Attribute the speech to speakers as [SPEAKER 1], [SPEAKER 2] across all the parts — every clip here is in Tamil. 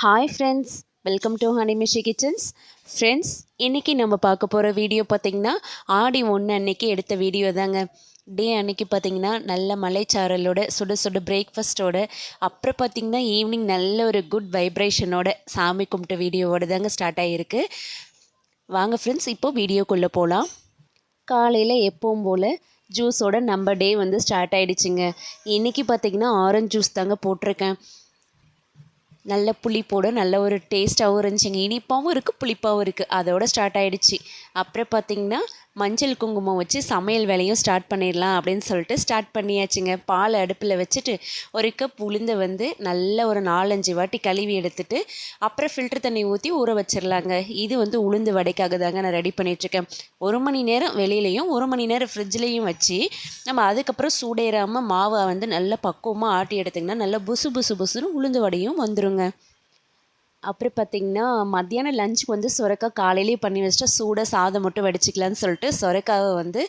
[SPEAKER 1] ஹாய் ஃப்ரெண்ட்ஸ் வெல்கம் டு ஹனிமிஷி கிச்சன்ஸ் ஃப்ரெண்ட்ஸ் இன்றைக்கி நம்ம பார்க்க போகிற வீடியோ பார்த்திங்கன்னா ஆடி ஒன்று அன்னைக்கு எடுத்த வீடியோ தாங்க. டே அன்னைக்கு பார்த்திங்கன்னா நல்ல மலைச்சாரலோட சுட சுட பிரேக்ஃபாஸ்ட்டோட அப்புறம் பார்த்திங்கன்னா ஈவினிங் நல்ல ஒரு குட் வைப்ரேஷனோட சாமி கும்பிட்ட வீடியோவோட தாங்க ஸ்டார்ட் ஆகிருக்கு வாங்க ஃப்ரெண்ட்ஸ் இப்போ வீடியோக்குள்ளே போகலாம் காலையில் எப்பவும் போல் ஜூஸோட நம்ம டே வந்து ஸ்டார்ட் ஆகிடுச்சிங்க இன்றைக்கி பார்த்திங்கன்னா ஆரஞ்சு ஜூஸ் தாங்க போட்டிருக்கேன். நல்ல புளிப்போட நல்ல ஒரு டேஸ்ட்டாகவும் இருந்துச்சுங்க. இனிப்பாகவும் இருக்குது புளிப்பாகவும் இருக்குது அதோட ஸ்டார்ட் ஆகிடுச்சு அப்புறம் பார்த்திங்கன்னா மஞ்சள் குங்குமம் வச்சு சமையல் வேலையும் ஸ்டார்ட் பண்ணிடலாம் அப்படின்னு சொல்லிட்டு ஸ்டார்ட் பண்ணியாச்சுங்க. பால் அடுப்பில் வச்சுட்டு ஒரு கப் உளுந்தை வந்து நல்ல ஒரு நாலஞ்சு வாட்டி கழுவி எடுத்துட்டு அப்புறம் ஃபில்டர் தண்ணி ஊற்றி ஊற வச்சிடலாங்க. இது வந்து உளுந்து வடைக்காக தாங்க நான் ரெடி பண்ணிகிட்ருக்கேன் ஒரு மணி நேரம் வெளியிலையும் ஒரு மணி நேரம் ஃப்ரிட்ஜ்லேயும் வச்சு நம்ம அதுக்கப்புறம் சூடேறாமல் மாவை வந்து நல்லா பக்குவமாக ஆட்டி எடுத்திங்கன்னா நல்லா புசு புசு புசுன்னு உளுந்து வடையும் வந்துருங்க. அப்புறம் பார்த்திங்கன்னா மத்தியானம் லஞ்சுக்கு வந்து சுரக்காய் காலையிலேயே பண்ணி வச்சுட்டா சூடாக சாதம் மட்டும் வடிச்சிக்கலான்னு சொல்லிட்டு சுரக்காவை வந்து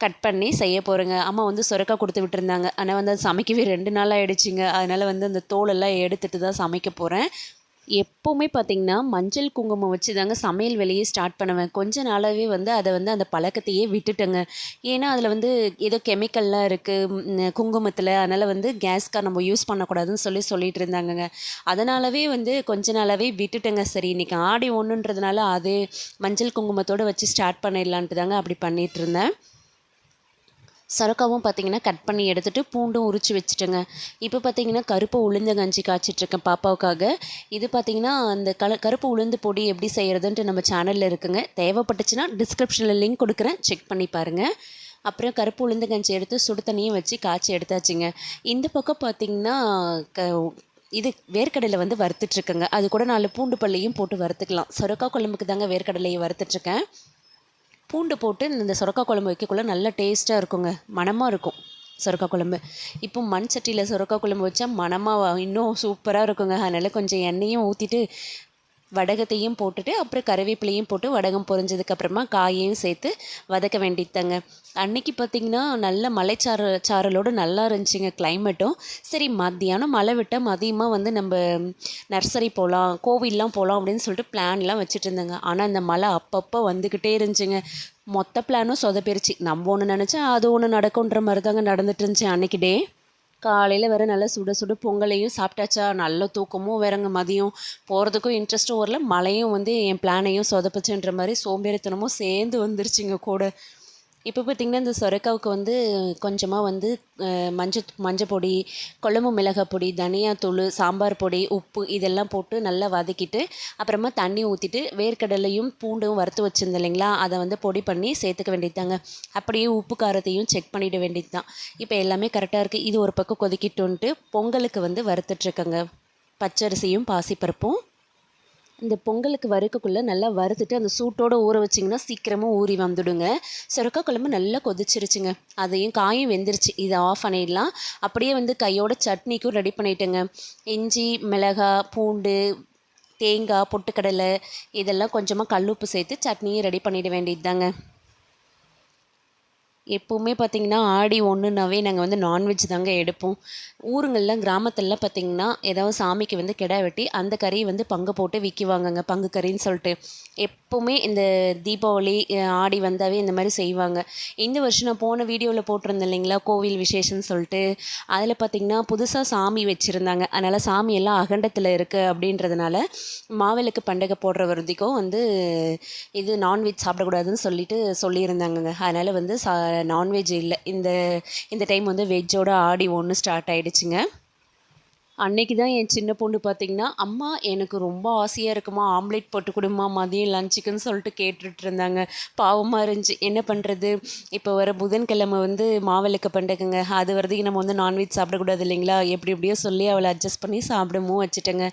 [SPEAKER 1] கட் பண்ணி செய்ய போகிறேங்க அம்மா வந்து சுரக்காய் கொடுத்து விட்டுருந்தாங்க. ஆனால் வந்து அது சமைக்கவே ரெண்டு நாள் ஆகிடுச்சிங்க அதனால் வந்து அந்த தோலெல்லாம் எடுத்துகிட்டு தான் சமைக்க போகிறேன் எப்போவுமே பார்த்திங்கன்னா மஞ்சள் குங்குமம் வச்சு தாங்க சமையல் வேலையை ஸ்டார்ட் பண்ணுவேன். கொஞ்ச நாளாகவே வந்து அதை வந்து அந்த பழக்கத்தையே விட்டுட்டேங்க. ஏன்னா அதில் வந்து ஏதோ கெமிக்கல்லாம் இருக்குது குங்குமத்தில். அதனால் வந்து கேஸ்க்காக நம்ம யூஸ் பண்ணக்கூடாதுன்னு சொல்லி சொல்லிட்டு இருந்தாங்கங்க. அதனாலவே வந்து கொஞ்ச நாளாகவே விட்டுட்டேங்க. சரி இன்றைக்கி ஆடி ஒன்றுன்றதுனால அது மஞ்சள் குங்குமத்தோடு வச்சு ஸ்டார்ட் பண்ணிடலான்ட்டு தாங்க அப்படி பண்ணிகிட்டு இருந்தேன். சொரக்காவும் பார்த்தீங்கன்னா கட் பண்ணி எடுத்துகிட்டு பூண்டும் உரித்து வச்சுட்டேங்க. இப்போ பார்த்தீங்கன்னா கருப்பு உளுந்த கஞ்சி காய்ச்சிட்ருக்கேன் பாப்பாவுக்காக. இது பார்த்தீங்கன்னா அந்த கல கருப்பு உளுந்து பொடி எப்படி செய்கிறதுன்ட்டு நம்ம சேனலில் இருக்குங்க. தேவைப்பட்டுச்சுன்னா டிஸ்கிரிப்ஷனில் லிங்க் கொடுக்குறேன். செக் பண்ணி பாருங்கள் அப்புறம் கருப்பு உளுந்து கஞ்சி எடுத்து சுடு தண்ணியும் வச்சு காய்ச்சி எடுத்தாச்சுங்க. இந்த பக்கம் பார்த்தீங்கன்னா க இது வேர்க்கடலை வந்து வறுத்துட்ருக்கேங்க. அது கூட நாலு பூண்டு பள்ளியும் போட்டு வறுத்துக்கலாம். சொரக்கா குழம்புக்கு தாங்க வேர்க்கடலையை வறுத்துட்ருக்கேன். பூண்டு போட்டு இந்த சுரக்கா குழம்பு வைக்கக்குள்ள நல்லா டேஸ்ட்டாக இருக்குங்க. மணமாக இருக்கும் சுரக்கா குழம்பு. இப்போ மண் சட்டியில் சுரக்கா குழம்பு வச்சா மணமாக இன்னும் சூப்பராக இருக்குங்க. அதனால் கொஞ்சம் எண்ணெயும் ஊற்றிட்டு வடகத்தையும் போட்டுட்டு அப்புறம் கருவேப்பிலையும் போட்டு வடகம் பொரிஞ்சதுக்கப்புறமா காயையும் சேர்த்து வதக்க வேண்டியதாங்க அன்னைக்கு பார்த்திங்கன்னா நல்ல மலைச்சார சாரலோடு நல்லா இருந்துச்சுங்க கிளைமேட்டும் சரி மத்தியானம் மழை விட்டால் மதியமாக வந்து நம்ம நர்சரி போகலாம் கோவில்லாம் போகலாம் அப்படின்னு சொல்லிட்டு பிளான்லாம் வச்சுட்டு இருந்தேங்க. ஆனால் அந்த மழை அப்பப்போ வந்துக்கிட்டே இருந்துச்சுங்க. மொத்த பிளானும் சொதப்பிருச்சு. நம்ம ஒன்று நினச்சா அது ஒன்று நடக்கும்ன்ற மாதிரி தாங்க நடந்துட்டு இருந்துச்சு அன்னைக்கு டே காலையில் வேறு நல்லா சுட சுட பொங்கலையும் சாப்பிட்டாச்சா? நல்ல தூக்கமும் வேறங்க மதியம். போகிறதுக்கும் இன்ட்ரெஸ்ட்டும் வரல. மழையும் வந்து என் பிளானையும் சொதப்பிச்சுன்ற மாதிரி சோம்பேறித்தனமும் சேர்ந்து வந்துருச்சுங்க கூட. இப்போ பார்த்திங்கன்னா இந்த சொரக்காவுக்கு வந்து கொஞ்சமாக வந்து மஞ்சள் மஞ்சள் பொடி குழம்பு மிளகாய் பொடி தனியாத்தூள் சாம்பார் பொடி உப்பு இதெல்லாம் போட்டு நல்லா வதக்கிட்டு அப்புறமா தண்ணி ஊற்றிட்டு வேர்க்கடலையும் பூண்டும் வறுத்து வச்சுருந்தேன் இல்லைங்களா? அதை வந்து பொடி பண்ணி சேர்த்துக்க வேண்டியது தாங்க அப்படியே உப்பு காரத்தையும் செக் பண்ணிட வேண்டியது தான் இப்போ எல்லாமே கரெக்டாக இருக்குது இது ஒரு பக்கம் கொதிக்கிட்டோன்ட்டு பொங்கலுக்கு வந்து வறுத்துட்ருக்கேங்க பச்சரிசியும் பாசிப்பருப்பும் இந்த பொங்கலுக்கு வறுக்கக்குள்ளே நல்லா வறுத்துட்டு அந்த சூட்டோடு ஊற வச்சிங்கன்னா சீக்கிரமாக ஊறி வந்துடுங்க. சுரக்கா குழம்பு நல்லா கொதிச்சிருச்சுங்க. அதையும் காயும் வெந்துருச்சு. இதை ஆஃப் பண்ணிடலாம். அப்படியே வந்து கையோட சட்னிக்கும் ரெடி பண்ணிட்டேங்க. இஞ்சி மிளகாய் பூண்டு தேங்காய் பொட்டுக்கடலை இதெல்லாம் கொஞ்சமாக கல்லுப்பு சேர்த்து சட்னியும் ரெடி பண்ணிட வேண்டியது தாங்க எப்போவுமே பார்த்திங்கன்னா ஆடி ஒன்றுனாவே நாங்கள் வந்து நான்வெஜ் தாங்க எடுப்போம். ஊருங்களில் கிராமத்துலலாம் பார்த்திங்கன்னா ஏதாவது சாமிக்கு வந்து கிடா வெட்டி அந்த கறியை வந்து பங்கு போட்டு விற்கிவாங்கங்க பங்கு கறின்னு சொல்லிட்டு. எப்போவுமே இந்த தீபாவளி ஆடி வந்தாவே இந்த மாதிரி செய்வாங்க. இந்த வருஷம் நான் போன வீடியோவில் போட்டிருந்தேன் இல்லைங்களா கோவில் விசேஷம்னு சொல்லிட்டு. அதில் பார்த்திங்கன்னா புதுசாக சாமி வச்சுருந்தாங்க. அதனால் சாமி எல்லாம் அகண்டத்தில் இருக்குது அப்படின்றதுனால மாவிளக்கு பண்டகை போடுற வரைக்கும் வந்து இது நான்வெஜ் சாப்பிடக்கூடாதுன்னு சொல்லிட்டு சொல்லியிருந்தாங்கங்க. அதனால் வந்து சா நான்வெஜ் இல்லை. இந்த இந்த டைம் வந்து வெஜ்ஜோட ஆடி ஒன்று ஸ்டார்ட் ஆகிடுச்சுங்க அன்னைக்கு தான் என் சின்ன பொண்ணு பார்த்திங்கன்னா அம்மா எனக்கு ரொம்ப ஆசையாக இருக்குமா ஆம்லேட் போட்டு கொடுமா மதியம் லஞ்சுக்குன்னு சொல்லிட்டு கேட்டுட்டு இருந்தாங்க. பாவமாக இருந்துச்சு. என்ன பண்ணுறது இப்போ வர புதன்கிழமை வந்து மாவிளக்கு பண்டகுங்க. அது வரதுக்கு நம்ம வந்து நான்வெஜ் சாப்பிடக்கூடாது இல்லைங்களா? எப்படி எப்படியோ சொல்லி அவளை அட்ஜஸ்ட் பண்ணி சாப்பிடவும் வச்சுட்டேங்க.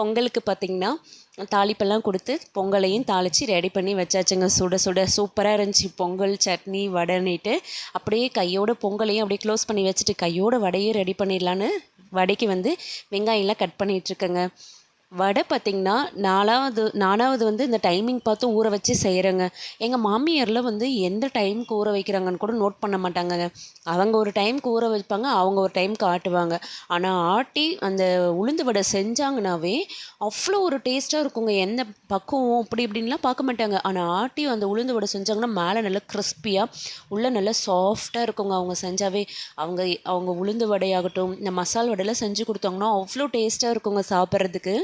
[SPEAKER 1] பொங்கலுக்கு பார்த்திங்கன்னா தாளிப்பெல்லாம் கொடுத்து பொங்கலையும் தாளித்து ரெடி பண்ணி வச்சாச்சுங்க. சுட சுட சூப்பராக இருந்துச்சு. பொங்கல் சட்னி வடைன்னுட்டு அப்படியே கையோட பொங்கலையும் அப்படியே க்ளோஸ் பண்ணி வச்சுட்டு கையோட வடையும் ரெடி பண்ணிடலான்னு வடைக்கு வந்து வெங்காயம்லாம் கட் பண்ணிகிட்ருக்கேங்க வடை பார்த்திங்கன்னா நாலாவது நாலாவது வந்து இந்த டைமிங் பார்த்து ஊற வச்சு செய்கிறேங்க எங்கள் மாமியார்லாம் வந்து எந்த டைமுக்கு ஊற வைக்கிறாங்கன்னு கூட நோட் பண்ண மாட்டாங்கங்க. அவங்க ஒரு டைமுக்கு ஊற வைப்பாங்க அவங்க ஒரு டைமுக்கு ஆட்டுவாங்க. ஆனால் ஆட்டி அந்த உளுந்து வடை செஞ்சாங்கனாவே அவ்வளோ ஒரு டேஸ்ட்டாக இருக்குங்க. எந்த பக்குவம் அப்படி இப்படின்லாம் பார்க்க மாட்டாங்க. ஆனால் ஆட்டி அந்த உளுந்து வடை செஞ்சாங்கன்னா மேலே நல்லா கிறிஸ்பியாக உள்ளே நல்லா சாஃப்டாக இருக்குங்க அவங்க செஞ்சாவே. அவங்க அவங்க உளுந்து வடையாகட்டும் இந்த மசால் வடையெல்லாம் செஞ்சு கொடுத்தாங்கன்னா அவ்வளோ டேஸ்ட்டாக இருக்குங்க சாப்பிட்றதுக்கு.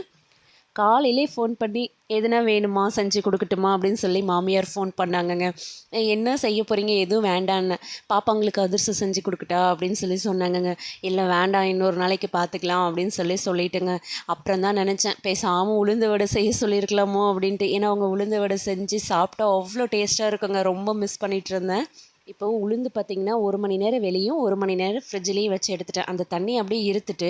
[SPEAKER 1] காலையிலே ஃபோன் பண்ணி எதுனா வேணுமா? செஞ்சு கொடுக்கட்டுமா? அப்படின்னு சொல்லி மாமியார் ஃபோன் பண்ணாங்கங்க. என்ன செய்ய போகிறீங்க எதுவும் வேண்டான்னு. பாப்பாங்களுக்கு அதிர்ஷ்டம் செஞ்சு கொடுக்கட்டா? அப்படின்னு சொல்லி சொன்னாங்கங்க. இல்லை வேண்டாம். இன்னொரு நாளைக்கு பார்த்துக்கலாம். அப்படின்னு சொல்லி சொல்லிட்டுங்க. அப்புறம் தான் நினச்சேன் பேசாமல் உளுந்து வடை செய்ய சொல்லியிருக்கலாமோ? அப்படின்ட்டு. ஏன்னா அவங்க உளுந்து வடை செஞ்சு சாப்பிட்டா அவ்வளோ டேஸ்ட்டாக இருக்குங்க. ரொம்ப மிஸ் பண்ணிகிட்டு இருந்தேன். இப்போ உளுந்து பார்த்திங்கன்னா ஒரு மணி நேரம் வெளியும் ஒரு மணி நேரம் ஃப்ரிட்ஜ்லேயும் வச்சு எடுத்துட்டேன். அந்த தண்ணி அப்படியே இருத்துட்டு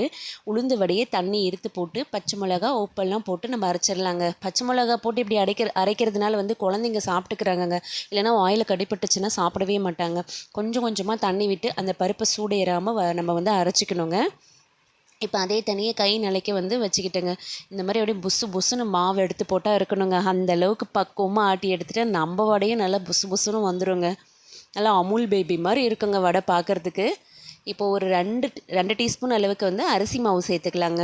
[SPEAKER 1] உளுந்து வடையே தண்ணி இருத்து போட்டு பச்சை மிளகா உப்பெல்லாம் போட்டு நம்ம அரைச்சிடலாங்க. பச்சை மிளகா போட்டு இப்படி அரைக்கிற அரைக்கிறதுனால வந்து குழந்தைங்க சாப்பிட்டுக்கிறாங்கங்க. இல்லைனா ஆயில் கடிப்பட்டுச்சுன்னா சாப்பிடவே மாட்டாங்க. கொஞ்சம் கொஞ்சமாக தண்ணி விட்டு அந்த பருப்பை சூடேறாமல் நம்ம வந்து அரைச்சிக்கணுங்க. இப்போ அதே தனியாக கை நிலைக்க வந்து வச்சுக்கிட்டேங்க. இந்த மாதிரி அப்படியே புஸ்ஸு புஸ்ஸுன்னு மாவு எடுத்து போட்டால் இருக்கணுங்க. அந்த அளவுக்கு பக்குவமாக ஆட்டி எடுத்துகிட்டு நம்ம வடையும் நல்லா புஸ் புஸ்ஸுன்னு வந்துடுங்க நல்லா அமுல் பேபி மாதிரி இருக்குங்க வடை பார்க்குறதுக்கு. இப்போ ஒரு ரெண்டு ரெண்டு டீஸ்பூன் அளவுக்கு வந்து அரிசி மாவு சேர்த்துக்கலாங்க.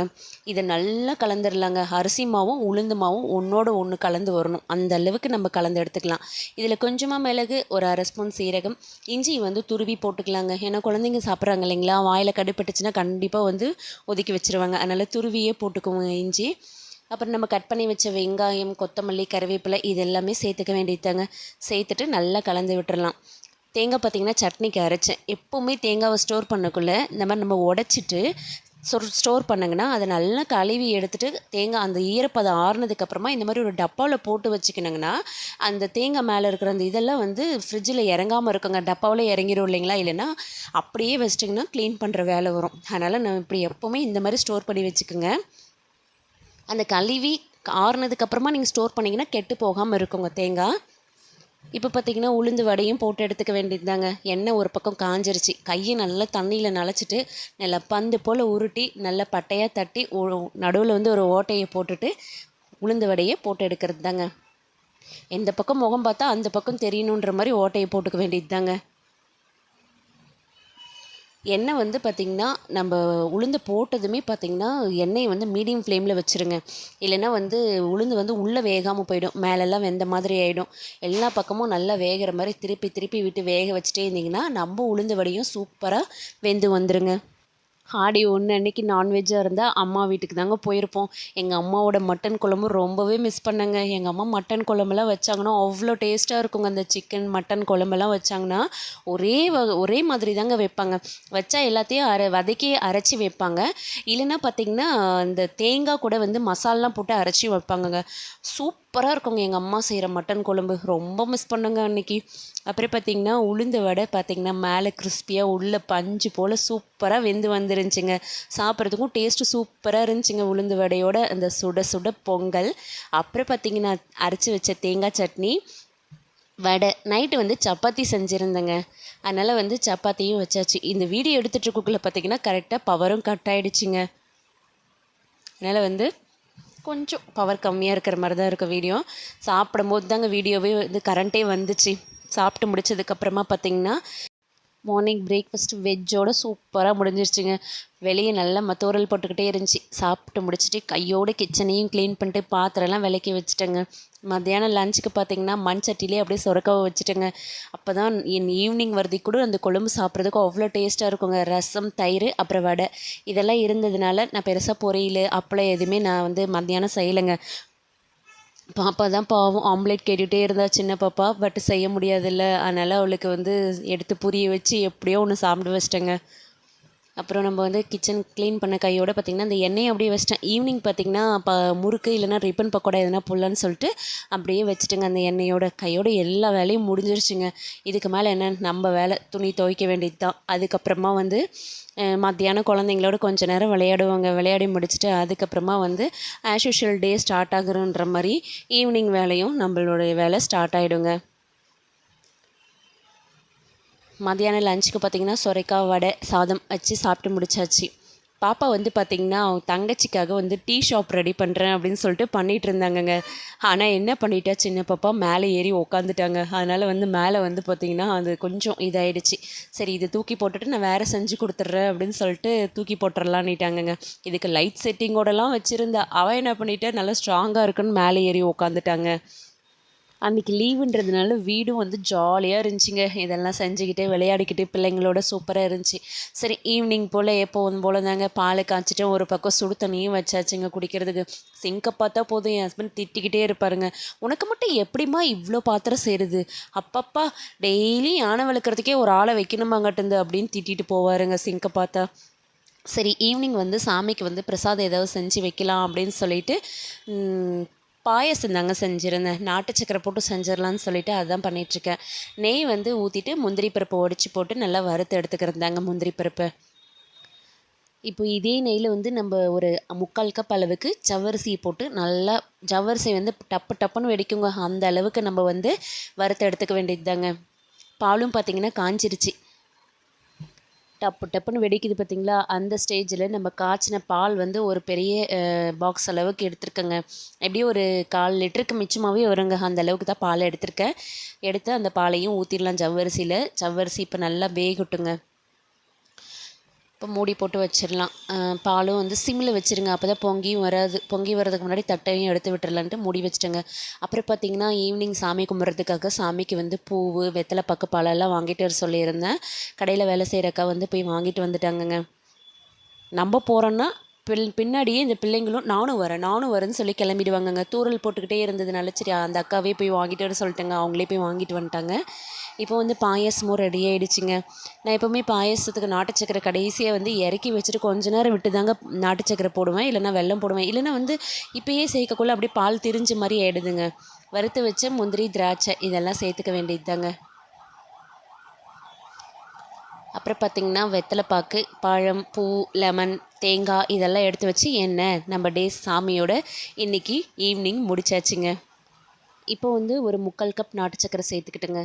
[SPEAKER 1] இதை நல்லா கலந்துடலாங்க அரிசி மாவும் உளுந்து மாவும் ஒன்றோட ஒன்று கலந்து வரணும். அந்த அளவுக்கு நம்ம கலந்து எடுத்துக்கலாம். இதில் கொஞ்சமாக மிளகு ஒரு அரை ஸ்பூன் சீரகம் இஞ்சி வந்து துருவி போட்டுக்கலாங்க. ஏன்னா குழந்தைங்க சாப்பிட்றாங்க இல்லைங்களா? வாயில் கடுப்பட்டுச்சுன்னா கண்டிப்பாக வந்து ஒதுக்கி வச்சுருவாங்க. அதனால் துருவியே போட்டுக்குவோங்க இஞ்சி. அப்புறம் நம்ம கட் பண்ணி வச்ச வெங்காயம் கொத்தமல்லி கருவேப்பிலை இது எல்லாமே சேர்த்துக்க வேண்டியதாங்க சேர்த்துட்டு நல்லா கலந்து விட்டுறலாம். தேங்காய் பார்த்திங்கன்னா சட்னிக்கு அரைச்சேன். எப்போவுமே தேங்காவை ஸ்டோர் பண்ணக்குள்ளே இந்த மாதிரி நம்ம உடச்சிட்டு ஸ்டோர் பண்ணுங்கன்னா அதை நல்லா கழுவி எடுத்துகிட்டு தேங்காய் அந்த ஈரப்பதம் ஆறுனதுக்கப்புறமா இந்த மாதிரி ஒரு டப்பாவில் போட்டு வச்சுக்கினங்கன்னா அந்த தேங்காய் மேலே இருக்கிற அந்த இதெல்லாம் வந்து ஃப்ரிட்ஜில் இறங்காமல் இருக்குங்க. டப்பாவில் இறங்கிடும் இல்லைங்களா? இல்லைன்னா அப்படியே வச்சிட்டிங்கன்னா க்ளீன் பண்ணுற வேலை வரும். அதனால் நான் இப்படி எப்போவுமே இந்த மாதிரி ஸ்டோர் பண்ணி வச்சுக்கோங்க. அந்த கழுவி ஆறுனதுக்கப்புறமா நீங்கள் ஸ்டோர் பண்ணிங்கன்னா கெட்டு போகாமல் இருக்குங்க தேங்காய். இப்போ பார்த்தீங்கன்னா உளுந்து வடையும் போட்டு எடுத்துக்க வேண்டியது தாங்க எண்ணெய் ஒரு பக்கம் காஞ்சிருச்சு. கையை நல்லா தண்ணியில் நனைச்சிட்டு நல்லா பந்து போல் உருட்டி நல்லா பட்டையாக தட்டி நடுவில் வந்து ஒரு ஓட்டையை போட்டுட்டு உளுந்து வடையை போட்டு எடுக்கிறது தாங்க எந்த பக்கம் முகம் பார்த்தா அந்த பக்கம் தெரியணுன்ற மாதிரி ஓட்டையை போட்டுக்க வேண்டியது தாங்க எண்ணெய் வந்து பார்த்திங்கன்னா நம்ம உளுந்து போட்டதுமே பார்த்திங்கன்னா எண்ணெயை வந்து மீடியம் ஃப்ளேமில் வச்சுருங்க. இல்லைன்னா வந்து உளுந்து வந்து உள்ளே வேகாமல் போயிடும். மேலெல்லாம் வெந்த மாதிரி ஆகிடும் எல்லா பக்கமும் நல்லா வேகிற மாதிரி திருப்பி திருப்பி விட்டு வேக வச்சுட்டே இருந்திங்கன்னா நம்ம உளுந்து வடையும் சூப்பராக வெந்து வந்துடுங்க ஆடி ஒன்று அன்னைக்கு நான்வெஜ்ஜாக இருந்தால் அம்மா வீட்டுக்கு தாங்க போயிருப்போம். எங்கள் அம்மாவோட மட்டன் குழம்பு ரொம்பவே மிஸ் பண்ணேங்க. எங்கள் அம்மா மட்டன் குழம்புலாம் வச்சாங்கன்னா அவ்வளோ டேஸ்ட்டாக இருக்குங்க. அந்த சிக்கன் மட்டன் குழம்பெல்லாம் வச்சாங்கன்னா ஒரே வ ஒரே மாதிரி தாங்க வைப்பாங்க. வச்சா எல்லாத்தையும் அரை வதக்கி அரைச்சி வைப்பாங்க. இல்லைன்னா பார்த்திங்கன்னா இந்த தேங்காய் கூட வந்து மசாலாம் போட்டு அரைச்சி வைப்பாங்கங்க. சூப்பராக இருக்குங்க. எங்கள் அம்மா செய்கிற மட்டன் குழம்பு ரொம்ப மிஸ் பண்ணுங்க அன்றைக்கி அப்புறம் பார்த்திங்கன்னா உளுந்த வடை பார்த்திங்கன்னா மேலே கிறிஸ்பியாக உள்ளே பஞ்சு போல் சூப்பராக வெந்து இருந்துச்சுங்க. சாப்பிட்றதுக்கும் டேஸ்ட்டு சூப்பராக இருந்துச்சுங்க உளுந்து வடையோட அந்த சுட சுட பொங்கல். அப்புறம் பார்த்திங்கன்னா அரைச்சி வச்ச தேங்காய் சட்னி வடை. நைட்டு வந்து சப்பாத்தி செஞ்சுருந்தேங்க. அதனால் வந்து சப்பாத்தியும் வச்சாச்சு. இந்த வீடியோ எடுத்துகிட்டு இருக்கக்குள்ள பார்த்திங்கன்னா கரெக்டாக பவரும் கட் ஆகிடுச்சிங்க அதனால் வந்து கொஞ்சம் பவர் கம்மியாக இருக்கிற மாதிரி தான் இருக்கும் வீடியோ சாப்பிடும் போது தாங்க வீடியோவே வந்து கரண்ட்டே வந்துச்சு. சாப்பிட்டு முடிச்சதுக்கப்புறமா பார்த்திங்கன்னா மார்னிங் பிரேக்ஃபாஸ்ட் வெஜ்ஜோட சூப்பராக முடிஞ்சிருச்சுங்க. வெளியே நல்லா மத்தோரல் போட்டுக்கிட்டே இருந்துச்சு. சாப்பிட்டு முடிச்சுட்டு கையோடு கிச்சனையும் க்ளீன் பண்ணிட்டு பாத்திரம்லாம் விளக்கி வச்சுட்டேங்க. மத்தியானம் லஞ்சுக்கு பார்த்தீங்கன்னா மண் சட்டிலே அப்படியே சொரக்காவை வச்சுட்டேங்க. அப்போ தான் என் ஈவினிங் வரதி கூட அந்த குழம்பு சாப்பிட்றதுக்கு அவ்வளோ டேஸ்ட்டாக இருக்குங்க. ரசம் தயிர் அப்புறம் வடை. இதெல்லாம் இருந்ததுனால நான் பெருசாக பொரியல் அப்பளம் எதுவுமே நான் வந்து மத்தியானம் செய்யலைங்க. பாப்பா தான் பாவம் ஆம்லேட் கேட்டுகிட்டே இருந்தா சின்ன பாப்பா பட் செய்ய முடியாதுல்ல. அதனால் அவளுக்கு வந்து எடுத்து புரிய வச்சு எப்படியோ ஒன்று சாப்பிட வச்சிட்டேங்க. அப்புறம் நம்ம வந்து கிச்சன் க்ளீன் பண்ண கையோட பார்த்திங்கன்னா அந்த எண்ணெயை அப்படியே வச்சிட்டேன். ஈவினிங் பார்த்திங்கன்னா ப முறுக்கு இல்லைனா ரிப்பன் பக்கோடா எதுனா புல்லன்னு சொல்லிட்டு அப்படியே வச்சுட்டுங்க அந்த எண்ணெயோட கையோட எல்லா வேலையும் முடிஞ்சிருச்சுங்க. இதுக்கு மேலே என்ன? நம்ம வேலை. துணி துவைக்க வேண்டியது தான் அதுக்கப்புறமா வந்து மத்தியானம் குழந்தைங்களோட கொஞ்ச நேரம் விளையாடுவாங்க. விளையாடி முடிச்சுட்டு அதுக்கப்புறமா வந்து ஆஸ் யூஷுவல் டே ஸ்டார்ட் ஆகுறன்ற மாதிரி ஈவினிங் வேலையும் நம்மளுடைய வேலை ஸ்டார்ட் ஆகிடுங்க மதியானம் லஞ்சுக்கு பார்த்திங்கன்னா சுரைக்காய் வடை சாதம் வச்சு சாப்பிட்டு முடிச்சாச்சு. பாப்பா வந்து பார்த்திங்கன்னா அவங்க தங்கச்சிக்காக வந்து டீ ஷாப் ரெடி பண்ணுறேன் அப்படின்னு சொல்லிட்டு பண்ணிகிட்டு இருந்தாங்கங்க. ஆனால் என்ன பண்ணிட்டா சின்ன பாப்பா? மேலே ஏறி உக்காந்துட்டாங்க. அதனால் வந்து மேலே வந்து பார்த்திங்கன்னா அது கொஞ்சம் இதாயிடுச்சு. சரி இதை தூக்கி போட்டுட்டு நான் வேறு செஞ்சு கொடுத்துட்றேன் அப்படின்னு சொல்லிட்டு தூக்கி போட்டுடலான்னுட்டாங்கங்க இதுக்கு லைட் செட்டிங்கோடலாம் வச்சுருந்தா அவள் என்ன பண்ணிட்டா நல்லா ஸ்ட்ராங்காக இருக்குன்னு மேலே ஏறி உக்காந்துட்டாங்க. அன்றைக்கி லீவுன்றதுனால வீடும் வந்து ஜாலியாக இருந்துச்சுங்க. இதெல்லாம் செஞ்சுக்கிட்டு விளையாடிக்கிட்டு பிள்ளைங்களோட சூப்பராக இருந்துச்சு. சரி ஈவினிங் போல் எப்போதும் போல் தாங்க பால் காய்ச்சிட்டு ஒரு பக்கம் சுடு தண்ணியும் வச்சாச்சுங்க குடிக்கிறதுக்கு. சிங்கை பார்த்தா போதும். என் ஹஸ்பண்ட் திட்டிக்கிட்டே இருப்பாருங்க. உனக்கு மட்டும் எப்படிம்மா இவ்வளோ பாத்திரம் செய்கிறது அப்பப்பா டெய்லி யானை வளர்க்குறதுக்கே ஒரு ஆளை வைக்கணுமாங்கட்டுந்து அப்படின்னு திட்டிட்டு போவாருங்க சிங்கை பார்த்தா. சரி ஈவினிங் வந்து சாமிக்கு வந்து பிரசாதம் ஏதாவது செஞ்சு வைக்கலாம் அப்படின்னு சொல்லிட்டு பாயசம் தாங்க செஞ்சுருந்தேன். நாட்டு சக்கரை போட்டு செஞ்சிடலான்னு சொல்லிட்டு அதுதான் பண்ணிகிட்ருக்கேன் நெய் வந்து ஊற்றிட்டு முந்திரி பருப்பு உடச்சி போட்டு நல்லா வறுத்து எடுத்துக்கிறது தாங்க முந்திரி பருப்பு. இப்போ இதே நெய்யில் வந்து நம்ம ஒரு முக்கால் கப் அளவுக்கு ஜவ்வரிசியை போட்டு நல்லா ஜவ்வரிசி வந்து டப்பு டப்புன்னு வெடிக்குங்க. அந்த அளவுக்கு நம்ம வந்து வறுத்து எடுத்துக்க வேண்டியது தாங்க பாலும் பார்த்திங்கன்னா காஞ்சிருச்சு. டப்பு டப்புன்னு வெடிக்குது பார்த்தீங்களா? அந்த ஸ்டேஜில் நம்ம காய்ச்சின பால் வந்து ஒரு பெரிய பாக்ஸ் அளவுக்கு எடுத்துருக்கேங்க. எப்படியும் ஒரு கால் லிட்டருக்கு மிச்சமாகவே வருங்க. அந்த அளவுக்கு தான் பால் எடுத்திருக்கேன். எடுத்து அந்த பாலையும் ஊற்றிடலாம் ஜவ்வரிசியில். ஜவ்வரிசி இப்போ நல்லா வேகட்டுங்க. இப்போ மூடி போட்டு வச்சிடலாம் பாலும் வந்து சிம்மில் வச்சுருங்க. அப்போ தான் பொங்கியும் வராது. பொங்கி வர்றதுக்கு முன்னாடி தட்டையும் எடுத்து விட்டுறலான்ட்டு மூடி வச்சுட்டேங்க. அப்புறம் பார்த்திங்கன்னா ஈவினிங் சாமி கும்பிட்றதுக்காக சாமிக்கு வந்து பூவு வெத்தலை பக்கு பாலெல்லாம் வாங்கிட்டு வர சொல்லியிருந்தேன். கடையில் வேலை செய்கிறக்கா வந்து போய் வாங்கிட்டு வந்துட்டாங்கங்க. நம்ம போகிறோன்னா பிள் பின்னாடியே இந்த பிள்ளைங்களும் நானும் வரேன் நானும் வரேன்னு சொல்லி கிளம்பிடுவாங்கங்க. தூரல் போட்டுக்கிட்டே இருந்ததுனால சரி அந்த அக்காவே போய் வாங்கிட்டு வர சொல்லிட்டேங்க. அவங்களே போய் வாங்கிட்டு வந்துட்டாங்க. இப்போ வந்து பாயசமும் ரெடி ஆகிடுச்சிங்க நான் எப்போவுமே பாயசத்துக்கு நாட்டு சக்கரை கடைசியாக வந்து இறக்கி வச்சுட்டு கொஞ்ச நேரம் விட்டு தாங்க நாட்டு சக்கரை போடுவேன். இல்லைனா வெல்லம் போடுவேன். இல்லைனா வந்து இப்போயே சேர்க்கக்குள்ள அப்படியே பால் திரிஞ்ச மாதிரி ஆகிடுதுங்க வறுத்து வச்ச முந்திரி திராட்சை இதெல்லாம் சேர்த்துக்க வேண்டியது தாங்க அப்புறம் பார்த்திங்கன்னா வெத்தலைப்பாக்கு பழம் பூ லெமன் தேங்காய் இதெல்லாம் எடுத்து வச்சு என்ன நம்ம டே சாமியோட இன்றைக்கி ஈவினிங் முடிச்சாச்சுங்க. இப்போ வந்து ஒரு முக்கால் கப் நாட்டு சக்கரை சேர்த்துக்கிட்டுங்க.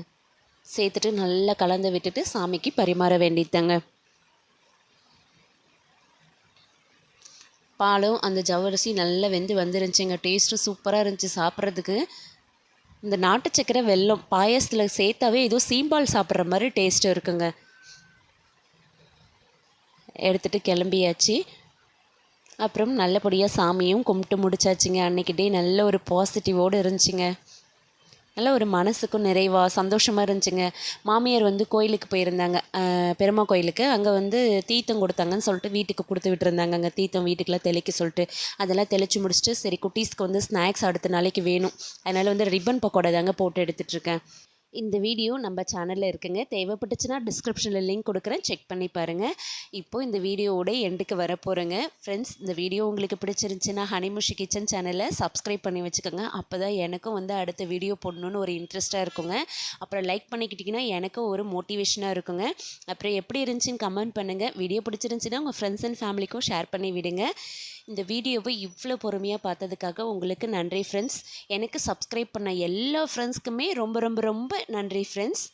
[SPEAKER 1] சேர்த்துட்டு நல்லா கலந்து விட்டுட்டு சாமிக்கு பரிமாற வேண்டியதாங்க பாலும் அந்த ஜவ்வரிசி நல்லா வெந்து வந்துருந்துச்சுங்க. டேஸ்ட்டும் சூப்பராக இருந்துச்சு சாப்பிட்றதுக்கு. இந்த நாட்டு சக்கரை வெல்லம் பாயசத்தில் சேர்த்தாவே ஏதோ சீம்பால் சாப்பிட்ற மாதிரி டேஸ்ட்டு இருக்குங்க. எடுத்துகிட்டு கிளம்பியாச்சு. அப்புறம் நல்லபடியாக சாமியும் கும்பிட்டு முடிச்சாச்சுங்க. அன்றைக்கி டே நல்ல ஒரு பாசிட்டிவோடு இருந்துச்சுங்க. நல்ல ஒரு மனசுக்கும் நிறைவாக சந்தோஷமாக இருந்துச்சுங்க. மாமியார் வந்து கோயிலுக்கு போயிருந்தாங்க. பெருமா கோயிலுக்கு. அங்கே வந்து தீர்த்தம் கொடுத்தாங்கன்னு சொல்லிட்டு வீட்டுக்கு கொடுத்து விட்டுருந்தாங்க அங்கே தீர்த்தம் வீட்டுக்கெலாம் தெளிக்க சொல்லிட்டு. அதெல்லாம் தெளித்து முடிச்சுட்டு சரி குட்டீஸ்க்கு வந்து ஸ்நாக்ஸ் அடுத்த நாளைக்கு வேணும். அதனால் வந்து ரிப்பன் பக்கோடா தாங்க போட்டு எடுத்துகிட்ருக்கேன் இந்த வீடியோ நம்ம சேனலில் இருக்குங்க. தேவைப்பட்டுச்சுன்னா டிஸ்கிரிப்ஷனில் லிங்க் கொடுக்குறேன். செக் பண்ணி பாருங்கள் இப்போது இந்த வீடியோவோட எண்டுக்கு வர போகிறேங்க ஃப்ரெண்ட்ஸ் இந்த வீடியோ உங்களுக்கு பிடிச்சிருந்துச்சுன்னா ஹனிமுஷி கிச்சன் சேனலை சப்ஸ்கிரைப் பண்ணி வச்சுக்கோங்க. அப்போ தான் எனக்கும் வந்து அடுத்த வீடியோ போடணுன்னு ஒரு இன்ட்ரெஸ்ட்டாக இருக்குங்க. அப்புறம் லைக் பண்ணிக்கிட்டிங்கன்னா எனக்கும் ஒரு மோட்டிவேஷனாக இருக்குங்க. அப்புறம் எப்படி இருந்துச்சுன்னு கமெண்ட் பண்ணுங்கள் வீடியோ பிடிச்சிருந்துச்சின்னா உங்கள் ஃப்ரெண்ட்ஸ் அண்ட் ஃபேமிலிக்கும் ஷேர் பண்ணி விடுங்க. இந்த வீடியோவை இவ்வளோ பொறுமையாக பார்த்ததுக்காக உங்களுக்கு நன்றி ஃப்ரெண்ட்ஸ் எனக்கு சப்ஸ்கிரைப் பண்ண எல்லா ஃப்ரெண்ட்ஸ்க்குமே ரொம்ப ரொம்ப ரொம்ப நன்றி ஃப்ரெண்ட்ஸ்